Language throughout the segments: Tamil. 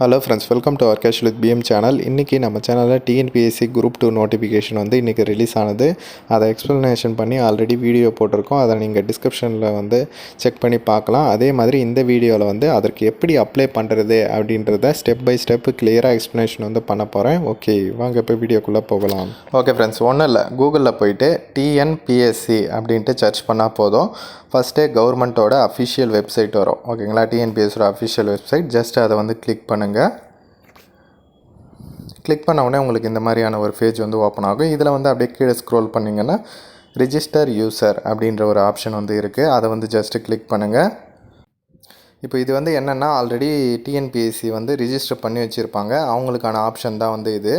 Hello friends welcome to our cash with PM channel இன்றைக்கி நம்ம சேனலில் டிஎன்பிஎஸ்சி குரூப் டூ நோட்டிஃபிகேஷன் வந்து இன்றைக்கி ரிலீஸ் ஆனது. அதை எக்ஸ்ப்ளனேஷன் பண்ணி ஆல்ரெடி வீடியோ போட்டிருக்கோம். அதை நீங்கள் டிஸ்கிரிப்ஷனில் வந்து செக் பண்ணி பார்க்கலாம். அதே மாதிரி இந்த வீடியோவில் வந்து அதற்கு எப்படி அப்ளை பண்ணுறது அப்படின்றத ஸ்டெப் பை ஸ்டெப் கிளியராக எக்ஸ்ப்ளனேஷன் வந்து பண்ண போகிறேன் ஓகே வாங்க இப்போ வீடியோக்குள்ளே போகலாம். ஓகே ஃப்ரெண்ட்ஸ் ஒன்றும் இல்லை. கூகுளில் போயிட்டு டிஎன்பிஎஸ்சி அப்படின்ட்டு சர்ச் பண்ணால் போதும். ஃபஸ்ட்டே கவர்மெண்ட்டோட அஃபிஷியல் வெப்சைட் வரும். ஓகேங்களா டிஎன்பிஎஸ்சியோட அஃபிஷியல் வெப்சைட் ஜஸ்ட் அதை வந்து கிளிக் பண்ணுங்கள் கிளிக் பண்ண உடனே உங்களுக்கு இந்த மாதிரியான ஒரு பேஜ் வந்து ஓப்பன் ஆகும். இதில் வந்து அப்படியே கீழே ஸ்க்ரோல் பண்ணிங்கன்னா ரிஜிஸ்டர் யூசர் அப்படின்ற ஒரு ஆப்ஷன் வந்து இருக்குது அதை வந்து ஜஸ்ட்டு கிளிக் பண்ணுங்கள் இப்போ இது வந்து என்னென்னா ஆல்ரெடி டிஎன்பிஎஸ்சி வந்து ரிஜிஸ்டர் பண்ணி வச்சுருப்பாங்க. அவங்களுக்கான ஆப்ஷன் தான் வந்து இது.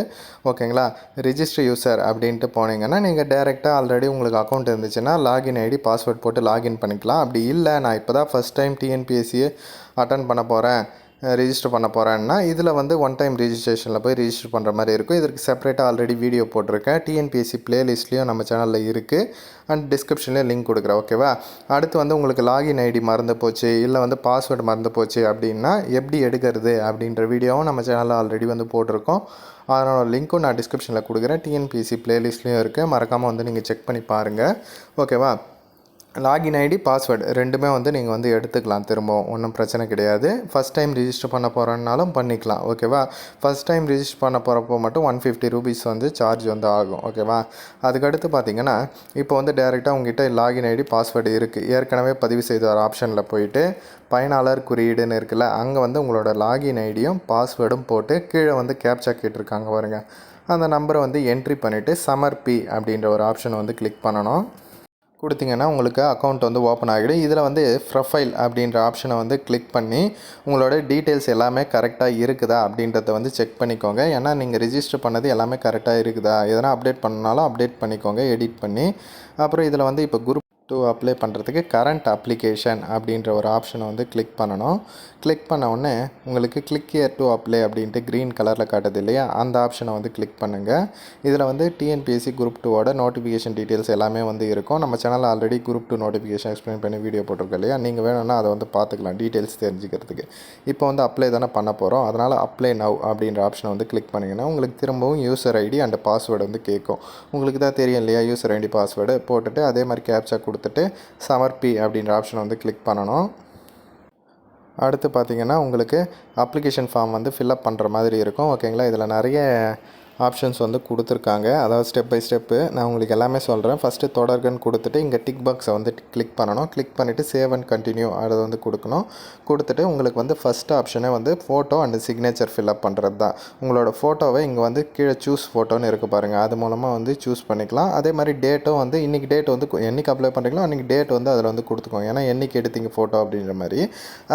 ஓகேங்களா ரிஜிஸ்டர் யூசர் அப்படின்ட்டு போனீங்கன்னா நீங்கள் டேரெக்டாக ஆல்ரெடி உங்களுக்கு அக்கௌண்ட் இருந்துச்சுன்னா லாகின் ஐடி பாஸ்வேர்ட் போட்டு லாகின் பண்ணிக்கலாம். அப்படி இல்லை நான் இப்போ தான் ஃபஸ்ட் டைம் டிஎன்பிஎஸ்சியை அட்டன் பண்ண போகிறேன் ரிஜிஸ்டர் பண்ண போகிறேன்னா இதில் வந்து ஒன் டைம் ரிஜிஸ்ட்ரேஷனில் போய் ரிஜிஸ்டர் பண்ணுற மாதிரி இருக்கும். இதற்கு செப்பரேட்டாக ஆல்ரெடி வீடியோ போட்டிருக்கேன். டிஎன்பிஎஸ்சி ப்ளேலிஸ்ட்லேயும் நம்ம சேனலில் இருக்குது அண்ட் டிஸ்கிரிப்ஷன்லேயும் லிங்க் கொடுக்குறேன் ஓகேவா அடுத்து வந்து உங்களுக்கு லாகின் ஐடி மறந்து போச்சு இல்லை வந்து பாஸ்வேர்டு மறந்து போச்சு அப்படின்னா எப்படி எடுக்கிறது அப்படின்ற வீடியோவும் நம்ம சேனலில் ஆல்ரெடி வந்து போட்டிருக்கோம். அதனோட லிங்க்கும் நான் டிஸ்கிரிப்ஷனில் கொடுக்குறேன். டிஎன்பிஎஸ்சி ப்ளேலிஸ்ட்லேயும் இருக்குது மறக்காமல் வந்து நீங்கள் செக் பண்ணி பாருங்கள் ஓகேவா லாகின் ஐடி பாஸ்வேர்டு ரெண்டுமே வந்து நீங்கள் வந்து எடுத்துக்கலாம் திரும்பவும். ஒன்றும் பிரச்சனை கிடையாது. ஃபஸ்ட் டைம் ரிஜிஸ்டர் பண்ண போகிறோன்னாலும் பண்ணிக்கலாம். ஓகேவா ஃபஸ்ட் டைம் ரிஜிஸ்டர் பண்ண போகிறப்போ மட்டும் ஒன் ஃபிஃப்டி ருபீஸ் வந்து சார்ஜ் வந்து ஆகும். ஓகேவா அதுக்கடுத்து பார்த்தீங்கன்னா இப்போ வந்து டேரெக்டாக உங்ககிட்ட லாகின் ஐடி பாஸ்வேர்டு இருக்குது ஏற்கனவே பதிவு செய்த ஒரு ஆப்ஷனில் போயிட்டு பயனாளர் குறியீடுன்னு இருக்குல்ல அங்கே வந்து உங்களோட லாகின் ஐடியும் பாஸ்வேர்டும் போட்டு கீழே வந்து கேப்சா கேட்டிருக்காங்க பாருங்கள் அந்த நம்பரை வந்து என்ட்ரி பண்ணிவிட்டு சமர்பி அப்படின்ற ஒரு ஆப்ஷனை வந்து கிளிக் பண்ணணும். கொடுத்தீங்கன்னா உங்களுக்கு அக்கௌண்ட் வந்து ஓப்பன் ஆகிடும். இதில் வந்து ப்ரொஃபைல் அப்படின்ற ஆப்ஷனை வந்து கிளிக் பண்ணி உங்களோட டீட்டெயில்ஸ் எல்லாமே கரெக்டாக இருக்குதா அப்படின்றத வந்து செக் பண்ணிக்கோங்க. ஏன்னா நீங்கள் ரிஜிஸ்டர் பண்ணது எல்லாமே கரெக்டாக இருக்குதா? எதனா அப்டேட் பண்ணாலும் அப்டேட் பண்ணிக்கோங்க எடிட் பண்ணி. அப்புறம் இதில் வந்து இப்போ குரூப் டூ அப்ளை பண்ணுறதுக்கு கரண்ட் அப்ளிகேஷன் அப்படின்ற ஒரு ஆப்ஷனை வந்து கிளிக் பண்ணணும். கிளிக் பண்ண உடனே உங்களுக்கு கிளிக் இயர் டு அப்ளை அப்படின்ட்டு க்ரீன் கலரில் காட்டுது இல்லையா? அந்த ஆப்ஷனை வந்து கிளிக் பண்ணுங்கள் இதில் வந்து டிஎன்பிஎஸ்சி குரூப் டூவோட நோட்டிஃபிகேஷன் டீட்டெயில்ஸ் எல்லாமே வந்து இருக்கும். நம்ம சேனலில் already group two notification explain பண்ணி வீடியோ போட்டிருக்கோம் இல்லையா? நீங்கள் வேணும்னா அதை வந்து பார்த்துக்கலாம் டீட்டெயில்ஸ் தெரிஞ்சுக்கிறதுக்கு. இப்போ வந்து அப்ளை தானே பண்ண போகிறோம் அதனால் அப்ளை நவ் அப்படின்ற ஆப்ஷனை வந்து கிளிக் பண்ணிங்கன்னா உங்களுக்கு திரும்பவும் யூசர் ஐடி அண்ட் பாஸ்வேர்டு வந்து கேட்கும். உங்களுக்கு தான் தெரியும் இல்லையா? யூசர் ஐடி பாஸ்வேர்டு போட்டுட்டு அதே மாதிரி கேப்சா கொடுத்துட்டு சமர்ப்பி அப்படின்ற ஆப்ஷனை வந்து கிளிக் பண்ணணும். அடுத்து பார்த்தீங்கன்னா உங்களுக்கு அப்ளிகேஷன் ஃபார்ம் வந்து ஃபில்அப் பண்ணுற மாதிரி இருக்கும். ஓகேங்களா இதில் நிறைய ஆப்ஷன்ஸ் வந்து கொடுத்துருக்காங்க. அதாவது ஸ்டெப் பை ஸ்டெப்பு நான் உங்களுக்கு எல்லாமே சொல்கிறேன் ஃபஸ்ட்டு தொடர்கன் கொடுத்துட்டு இங்கே டிக் பாக்ஸை வந்து கிளிக் பண்ணணும். கிளிக் பண்ணிவிட்டு சேவ் அண்ட் கண்டினியூ அதை வந்து கொடுக்கணும். கொடுத்துட்டு உங்களுக்கு வந்து ஃபஸ்ட் ஆப்ஷனே வந்து ஃபோட்டோ அண்ட் சிக்னேச்சர் ஃபில்அப் பண்ணுறது தான். உங்களோட ஃபோட்டோவை இங்கே வந்து கீழே சூஸ் ஃபோட்டோன்னு இருக்குது பாருங்கள் அது மூலமாக வந்து சூஸ் பண்ணிக்கலாம். அதே மாதிரி டேட்டும் வந்து இன்றைக்கி டேட் வந்து என்றைக்கு அப்ளை பண்ணுறீங்களோ அன்றைக்கி டேட் வந்து அதில் வந்து கொடுத்துக்கோங்க. ஏன்னா என்றைக்கு எடுத்தீங்க ஃபோட்டோ அப்படின்ற மாதிரி.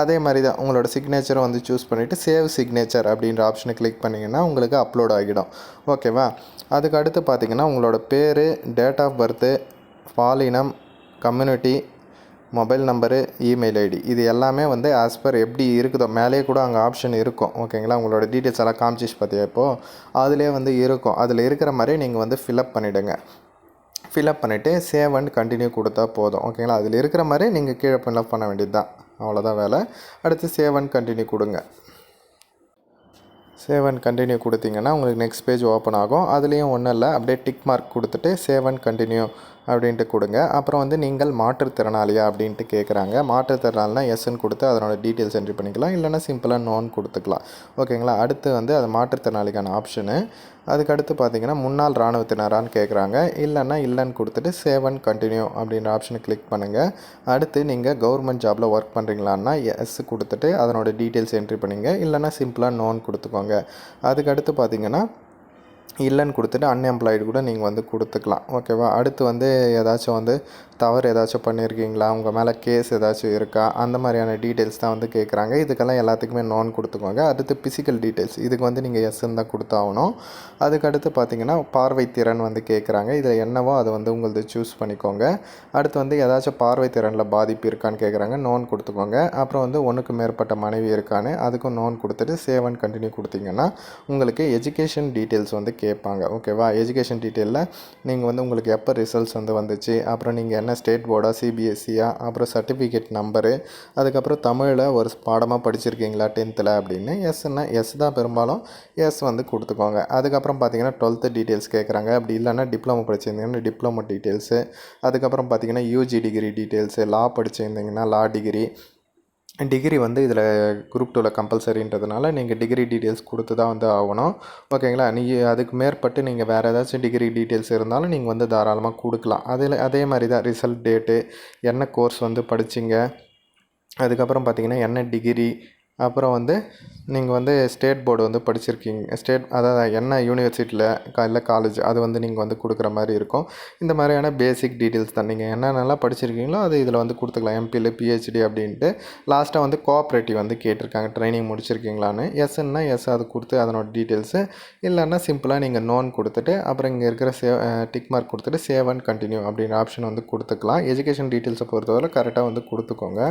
அதே மாதிரி தான் உங்களோட சிக்னேச்சரை வந்து சூஸ் பண்ணிவிட்டு சேவ் சிக்னேச்சர் அப்படின்ற ஆப்ஷனை கிளிக் பண்ணிங்கன்னா உங்களுக்கு அப்லோட் ஆகிடும். ஓகேவா? அதுக்கு அடுத்து பார்த்தீங்கன்னா உங்களோட பேர் டேட் ஆஃப் பர்த்து பாலினம் community mobile number email ID இது எல்லாமே வந்து ஆஸ் பர் எப்படி இருக்குதோ மேலேயே கூட அங்கே ஆப்ஷன் இருக்கும். ஓகேங்களா? உங்களோட டீட்டெயில்ஸ் எல்லாம் காமிச்சிச்சு பார்த்தியா இப்போது அதிலே வந்து இருக்கும். அதில் இருக்கிற மாதிரி நீங்கள் வந்து ஃபில்அப் பண்ணிவிடுங்க ஃபில்அப் பண்ணிவிட்டு சேவ் அண்ட் கண்டினியூ கொடுத்தா போதும். ஓகேங்களா? அதில் இருக்கிற மாதிரி நீங்கள் கீழே ஃபில்அப் பண்ண வேண்டியது தான் அவ்வளோதான் வேலை. அடுத்து சேவ் அண்ட் கண்டினியூ கொடுங்க. சேவ் அண்ட் கண்டினியூ கொடுத்தீங்கன்னா உங்களுக்கு நெக்ஸ்ட் பேஜ் ஓப்பன் ஆகும். அதுலேயும் ஒன்றும் இல்லை. அப்படியே டிக் மார்க் கொடுத்துட்டு சேவ் அண்ட் கண்டினியூ அப்படின்ட்டு கொடுங்க. அப்புறம் வந்து நீங்கள் மாற்றுத்திறனாளியா அப்படின்ட்டு கேட்குறாங்க மாற்றுத்திறனாளினா எஸ்ன்னு கொடுத்து அதனோட டீட்டெயில்ஸ் என்ட்ரி பண்ணிக்கலாம். இல்லைனா சிம்பிளாக நோன் கொடுத்துக்கலாம். ஓகேங்களா அடுத்து வந்து அது மாற்றுத்திறனாளிக்கான ஆப்ஷனு அதுக்கடுத்து பார்த்தீங்கன்னா முன்னாள் இராணுவத்தினரான்னு கேட்குறாங்க இல்லைன்னா இல்லைன்னு கொடுத்துட்டு சேவ் அண்ட் கண்டினியூ அப்படின்ற ஆப்ஷனை கிளிக் பண்ணுங்கள் அடுத்து நீங்கள் கவர்மெண்ட் ஜாபில் ஒர்க் பண்ணுறீங்களான்னா எஸ் கொடுத்துட்டு அதனோட டீட்டெயில்ஸ் என்ட்ரி பண்ணிங்க. இல்லைனா சிம்பிளாக நோன் கொடுத்துக்கோங்க. அதுக்கடுத்து பார்த்தீங்கன்னா இல்லைன்னு கொடுத்துட்டு அன்எம்ப்ளாய்டு கூட நீங்கள் வந்து கொடுத்துக்கலாம். ஓகேவா அடுத்து வந்து ஏதாச்சும் வந்து தவறு ஏதாச்சும் பண்ணியிருக்கீங்களா உங்கள் மேலே கேஸ் ஏதாச்சும் இருக்கா? அந்த மாதிரியான டீட்டெயில்ஸ் தான் வந்து கேட்குறாங்க இதுக்கெல்லாம் எல்லாத்துக்குமே நோன் கொடுத்துக்கோங்க. அடுத்து பிசிக்கல் டீட்டெயில்ஸ் இதுக்கு வந்து நீங்கள் எஸ்ன்னு தான் கொடுத்தாகணும். அதுக்கடுத்து பார்த்தீங்கன்னா பார்வை திறன் வந்து கேட்குறாங்க இதில் என்னவோ அதை வந்து உங்களது சூஸ் பண்ணிக்கோங்க. அடுத்து வந்து ஏதாச்சும் பார்வை திறனில் பாதிப்பு இருக்கான்னு கேட்குறாங்க நோன் கொடுத்துக்கோங்க. அப்புறம் வந்து ஒன்றுக்கு மேற்பட்ட மனைவி இருக்கான்னு அதுக்கும் நோன் கொடுத்துட்டு சேவ் அண்ட் கண்டினியூ கொடுத்தீங்கன்னா உங்களுக்கு எஜுகேஷன் டீட்டெயில்ஸ் வந்து கேட்பாங்க. ஓகேவா எஜுகேஷன் டீட்டெயிலில் நீங்கள் வந்து உங்களுக்கு எப்போ ரிசல்ட்ஸ் வந்து வந்துச்சு? அப்புறம் நீங்கள் என்ன ஸ்டேட் போர்டா சிபிஎஸ்சியா அப்புறம் சர்டிஃபிகேட் நம்பரு அதுக்கப்புறம் தமிழில் ஒரு பாடமாக படிச்சிருக்கீங்களா டென்த்தில் அப்படின்னு? எஸ்ன்னா எஸ் தான் பெரும்பாலும் எஸ் வந்து கொடுத்துக்கோங்க. அதுக்கப்புறம் பார்த்தீங்கன்னா டுவெல்த்து டீட்டெயில்ஸ் கேட்குறாங்க அப்படி இல்லைன்னா டிப்ளமோ படிச்சிருந்தீங்கன்னா டிப்ளமோ டீட்டெயில்ஸு அதுக்கப்புறம் பார்த்தீங்கன்னா யூஜி டிகிரி டீட்டெயில்ஸு லா படிச்சிருந்தீங்கன்னா லா டிகிரி டிகிரி வந்து இதில் குரூப் டூவில் கம்பல்சரின்றதுனால நீங்கள் டிகிரி டீட்டெயில்ஸ் கொடுத்து தான் வந்து ஆகணும். ஓகேங்களா நீங்கள் அதுக்கு மேற்பட்டு நீங்கள் வேறு ஏதாச்சும் டிகிரி டீட்டெயில்ஸ் இருந்தாலும் நீங்கள் வந்து தாராளமாக கொடுக்கலாம். அதில் அதே மாதிரி தான் ரிசல்ட் டேட்டு என்ன கோர்ஸ் வந்து படிச்சிங்க அதுக்கப்புறம் பார்த்திங்கன்னா என்ன டிகிரி அப்புறம் வந்து நீங்கள் வந்து ஸ்டேட் போர்டு வந்து படிச்சிருக்கீங்க. ஸ்டேட் அதாவது என்ன யூனிவர்சிட்டியில் கா இல்லை காலேஜ் அது வந்து நீங்கள் வந்து கொடுக்குற மாதிரி இருக்கும். இந்த மாதிரியான பேசிக் டீட்டெயில்ஸ் தான். நீங்கள் என்னென்னலாம் படிச்சிருக்கீங்களோ அது இதில் வந்து கொடுத்துக்கலாம். எம்பியில் பிஹெச்டி அப்படின்ட்டு. லாஸ்ட்டாக வந்து கோஆப்ரேட்டிவ் வந்து கேட்டிருக்காங்க. ட்ரைனிங் முடிச்சிருக்கீங்களான்னு. எஸ்ன்னா எஸ் அது கொடுத்து அதனோட டீட்டெயில்ஸு இல்லைன்னா சிம்பிளாக நீங்கள் நோன் கொடுத்துட்டு அப்புறம் இங்கே இருக்கிற சேவ் டிக் மார்க் கொடுத்துட்டு சேவ் அண்ட் கண்டினியூ அப்படின்ற ஆப்ஷன் வந்து கொடுத்துக்கலாம். எஜுகேஷன் டீட்டெயில்ஸை பொறுத்தவரை கரெக்டாக வந்து கொடுத்துக்கோங்க.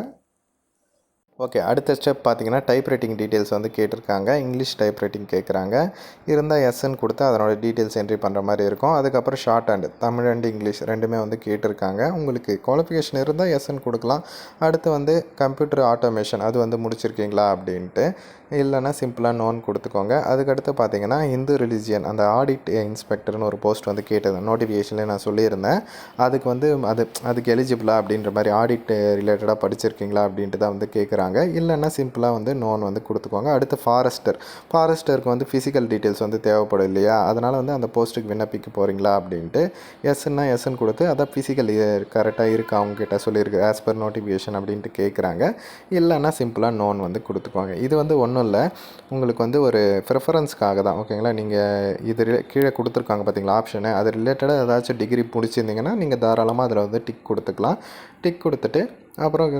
ஓகே அடுத்த ஸ்டெப் பார்த்தீங்கன்னா டைப் ரைட்டிங் டீட்டெயில்ஸ் வந்து கேட்டிருக்காங்க. இங்கிலீஷ் டைப் ரைட்டிங் கேட்குறாங்க இருந்தால் எஸ்என் கொடுத்து அதனோட டீட்டெயில்ஸ் என்ட்ரி பண்ணுற மாதிரி இருக்கும். அதுக்கப்புறம் shorthand Tamil and English ரெண்டுமே வந்து கேட்டிருக்காங்க. உங்களுக்கு குவாலிஃபிகேஷன் இருந்தால் எஸ்என் கொடுக்கலாம். அடுத்து வந்து கம்ப்யூட்டர் ஆட்டோமேஷன் அது வந்து முடிச்சிருக்கீங்களா அப்படின்ட்டு. இல்லைன்னா சிம்பிளாக நோன் கொடுத்துக்கோங்க. அதுக்கடுத்து பார்த்தீங்கன்னா இந்து ரிலிஜியன் அந்த ஆடிட் இன்ஸ்பெக்டர்னு ஒரு போஸ்ட் வந்து கேட்டது. நோட்டிஃபிகேஷனில் நான் சொல்லியிருந்தேன். அதுக்கு வந்து அது அதுக்கு எலிஜிபிளா அப்படின்ற மாதிரி ஆடிட் ரிலேட்டடாக படிச்சிருக்கீங்களா அப்படின்ட்டு தான் வந்து கேட்குறாங்க இல்லைன்னா சிம்பிளாக வந்து நோன் வந்து கொடுத்துக்கோங்க. அடுத்து ஃபாரஸ்டர் ஃபாரஸ்டருக்கு வந்து ஃபிசிக்கல் டீட்டெயில்ஸ் வந்து தேவைப்படும் இல்லையா? அதனால் வந்து அந்த போஸ்ட்டுக்கு விண்ணப்பிக்க போகிறீங்களா அப்படின்ட்டு எஸ்ன்னா எஸ்ன்னு கொடுத்து அதான் ஃபிசிக்கல் கரெக்டாக இருக்கா? அவங்ககிட்ட சொல்லியிருக்கு. ஆஸ் பர் நோட்டிஃபிகேஷன் அப்படின்ட்டு கேட்குறாங்க. இல்லைன்னா சிம்பிளாக நோன் வந்து கொடுத்துக்கோங்க. இது வந்து ஒன்றும் இல்லை. உங்களுக்கு வந்து ஒரு ப்ரிஃபரன்ஸ்க்காக தான். ஓகேங்களா நீங்கள் இது கீழே கொடுத்துருக்காங்க பார்த்தீங்களா? ஆப்ஷனு அது ரிலேட்டடாக ஏதாச்சும் டிகிரி முடிச்சிருந்தீங்கன்னா நீங்கள் தாராளமாக அதில் வந்து டிக் கொடுத்துக்கலாம். டிக் கொடுத்துட்டு அப்புறம்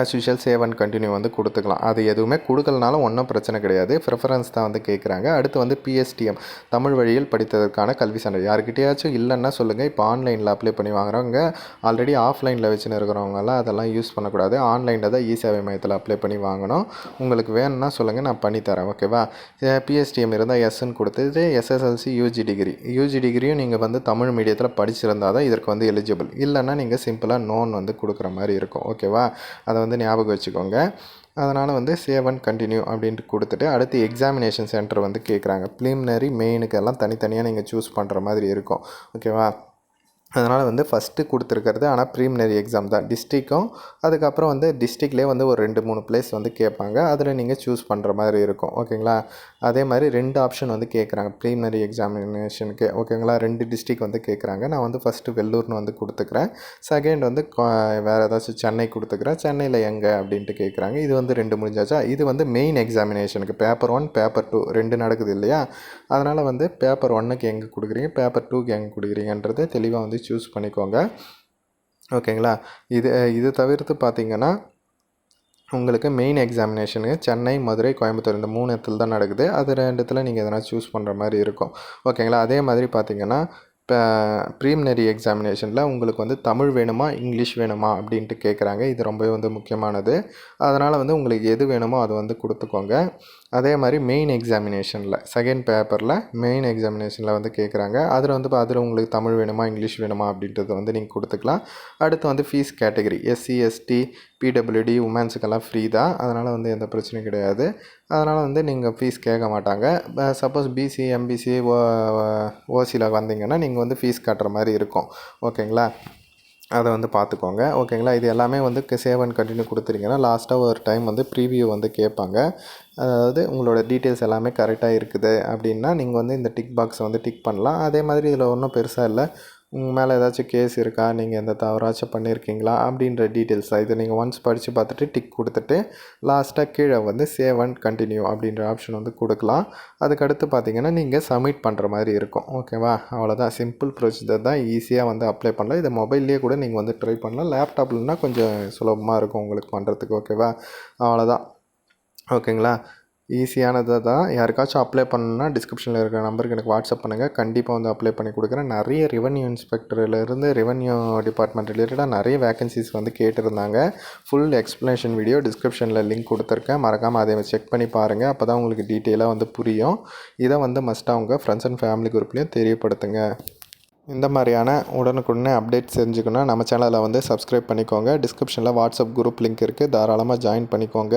as usual save and continue வந்து கொடுத்துக்கலாம். அது எதுவுமே கொடுக்கலனாலும் ஒன்றும் பிரச்சனை கிடையாது. ப்ரிஃபரன்ஸ் தான் வந்து கேட்குறாங்க அடுத்து வந்து பிஎஸ்டிஎம் தமிழ் வழியில் படித்ததற்கான கல்வி சான்றிதழ். யாருக்கிட்டேயாச்சும் இல்லைன்னா சொல்லுங்கள் இப்போ ஆன்லைனில் அப்ளை பண்ணி வாங்குறவங்க ஆல்ரெடி ஆஃப்லைனில் வச்சுன்னு இருக்கிறவங்கலாம் அதெல்லாம் யூஸ் பண்ணக்கூடாது. ஆன்லைனில் தான் இ சேவை மையத்தில் அப்ளை பண்ணி வாங்கணும். உங்களுக்கு வேணும்னா சொல்லுங்கள் நான் பண்ணித்தரேன் ஓகேவா பிஎஸ்டிஎம் இருந்தால் எஸ்ன்னு கொடுத்துட்டு எஸ்எஸ்எல்சி யூஜி டிகிரி யூஜி டிகிரியும் நீங்கள் வந்து தமிழ் மீடியத்தில் படிச்சிருந்தால் தான் இதற்கு வந்து எலிஜிபிள் இல்லைன்னா நீங்கள் சிம்பிளாக நோன் வந்து கொடுக்குற மாதிரி இருக்கும். ஓகேவா அதை வந்து ஞாபகம் வச்சுக்கோங்க. அதனால் வந்து சேவ் அண்ட் கண்டினியூ அப்படின்ட்டு கொடுத்துட்டு அடுத்து எக்ஸாமினேஷன் சென்டர் வந்து கேட்குறாங்க ப்ளிமினரி மெயினுக்கு எல்லாம் தனித்தனியாக நீங்கள் சூஸ் பண்ணுற மாதிரி இருக்கும். ஓகேவா அதனால் வந்து ஃபஸ்ட்டு கொடுத்துருக்கிறது ஆனால் ப்ரீமினரி எக்ஸாம் தான். டிஸ்ட்ரிக்கும் அதுக்கப்புறம் வந்து டிஸ்ட்ரிக்ட்லேயே வந்து ஒரு ரெண்டு மூணு பிளேஸ் வந்து கேட்பாங்க. அதில் நீங்கள் சூஸ் பண்ணுற மாதிரி இருக்கும். ஓகேங்களா அதே மாதிரி ரெண்டு ஆப்ஷன் வந்து கேட்குறாங்க. ப்ரீமினரி எக்ஸாமினேஷனுக்கு ஓகேங்களா ரெண்டு டிஸ்ட்ரிக் வந்து கேட்குறாங்க. நான் வந்து ஃபஸ்ட்டு வெள்ளூர்னு வந்து கொடுத்துக்கிறேன். செகண்ட் வந்து வேறு ஏதாச்சும் சென்னை கொடுத்துக்கிறேன். சென்னையில் எங்கே அப்படின்ட்டு கேட்குறாங்க. இது வந்து ரெண்டு முடிஞ்சாச்சா? இது வந்து மெயின் எக்ஸாமினேஷனுக்கு பேப்பர் ஒன் பேப்பர் டூ ரெண்டு நடக்குது இல்லையா? அதனால் வந்து பேப்பர் ஒன்னுக்கு எங்கே கொடுக்குறீங்க? பேப்பர் டூக்கு எங்கே கொடுக்குறீங்கன்றது தெளிவாக வந்து சூஸ் பண்ணிக்கோங்க. ஓகேங்களா இது இது தவிர்த்து பார்த்தீங்கன்னா உங்களுக்கு மெயின் எக்ஸாமினேஷனுக்கு சென்னை மதுரை கோயம்புத்தூர் இந்த மூணு இடத்துல தான் நடக்குது. அது ரெண்டுத்தில் நீங்கள் எதனா சூஸ் பண்ணுற மாதிரி இருக்கும். ஓகேங்களா அதே மாதிரி பார்த்தீங்கன்னா இப்போ ப்ரீமினரி எக்ஸாமினேஷனில் உங்களுக்கு வந்து தமிழ் வேணுமா இங்கிலீஷ் வேணுமா அப்படின்ட்டு கேட்குறாங்க. இது ரொம்பவே வந்து முக்கியமானது. அதனால் வந்து உங்களுக்கு எது வேணுமோ அதை வந்து கொடுத்துக்கோங்க. அதே மாதிரி மெயின் எக்ஸாமினேஷனில் செகண்ட் பேப்பரில் மெயின் எக்ஸாமினேஷனில் வந்து கேட்குறாங்க. அதில் வந்து அதில் உங்களுக்கு தமிழ் வேணுமா இங்கிலீஷ் வேணுமா அப்படின்றத வந்து நீங்கள் கொடுத்துக்கலாம். அடுத்து வந்து fees category SC ST PWD உமன்ஸுக்கெல்லாம் free தான். அதனால் வந்து எந்த பிரச்சனையும் கிடையாது. அதனால் வந்து நீங்கள் ஃபீஸ் கேட்க மாட்டாங்க. சப்போஸ் பிசி எம்பிசி ஓ ஓசியில் வந்தீங்கன்னா நீங்கள் நீங்கள் வந்து ஃபீஸ் கட்டுற மாதிரி இருக்கும். ஓகேங்களா அதை வந்து பார்த்துக்கோங்க. ஓகேங்களா இது எல்லாமே வந்து சேவ் அண்ட் கண்டினியூ கொடுத்துருங்கன்னா லாஸ்ட்டாக ஒரு டைம் வந்து ப்ரீவியூ வந்து கேட்பாங்க. அதாவது உங்களோட டீட்டெயில்ஸ் எல்லாமே கரெக்டாக இருக்குது. அப்படின்னா நீங்கள் வந்து இந்த டிக் பாக்ஸை வந்து டிக் பண்ணலாம். அதே மாதிரி இதில் ஒன்றும் பெருசாக இல்லை. உங்கள் மேலே ஏதாச்சும் கேஸ் இருக்கா? நீங்கள் எந்த தவறாச்சும் பண்ணியிருக்கீங்களா அப்படின்ற டீட்டெயில்ஸ் இதை நீங்கள் ஒன்ஸ் படித்து பார்த்துட்டு டிக் கொடுத்துட்டு லாஸ்ட்டாக கீழே வந்து சேவ் அண்ட் கண்டினியூ அப்படின்ற ஆப்ஷன் வந்து கொடுக்கலாம். அதுக்கடுத்து பார்த்தீங்கன்னா நீங்கள் சப்மிட் பண்ணுற மாதிரி இருக்கும். ஓகேவா அவ்வளோதான் சிம்பிள் ப்ரொசீஜர் தான். ஈஸியாக வந்து அப்ளை பண்ணலாம். இதை மொபைல்லேயே கூட நீங்கள் வந்து ட்ரை பண்ணலாம். லேப்டாப்லனா கொஞ்சம் சுலபமாக இருக்கும் உங்களுக்கு பண்ணுறதுக்கு ஓகேவா அவ்வளோதான் ஓகேங்களா ஈஸியானது தான். யாருக்காச்சும் அப்ளை பண்ணணுன்னா டிஸ்கிரிப்ஷனில் இருக்கிற நம்பருக்கு எனக்கு வாட்ஸ்அப் பண்ணுங்கள் கண்டிப்பாக வந்து அப்ளை பண்ணி கொடுக்குறேன். நிறைய ரெவன்யூ இன்ஸ்பெக்டர்லேருந்து ரெவன்யூ டிபார்ட்மெண்ட் ரிலேட்டடாக நிறைய வேகன்சிஸ் வந்து கேட்டிருந்தாங்க. ஃபுல் எக்ஸ்ப்ளனேஷன் வீடியோ டிஸ்கிரிப்ஷனில் லிங்க் கொடுத்துருக்கேன். மறக்காமல் அதை செக் பண்ணி பாருங்கள் அப்போ தான் உங்களுக்கு டீட்டெயிலாக வந்து புரியும். இதை வந்து மஸ்ட்டாக உங்கள் ஃப்ரெண்ட்ஸ் அண்ட் ஃபேமிலி குரூப்லேயும் தெரியப்படுத்துங்க. இந்த மாதிரியான உடனுக்குடனே அப்டேட் தெரிஞ்சுக்கணும் நம்ம சேனலை வந்து சப்ஸ்கிரைப் பண்ணிக்கோங்க. டிஸ்கிரிப்ஷனில் வாட்ஸ்அப் குரூப் லிங்க் இருக்குது தாராளமாக ஜாயின் பண்ணிக்கோங்க.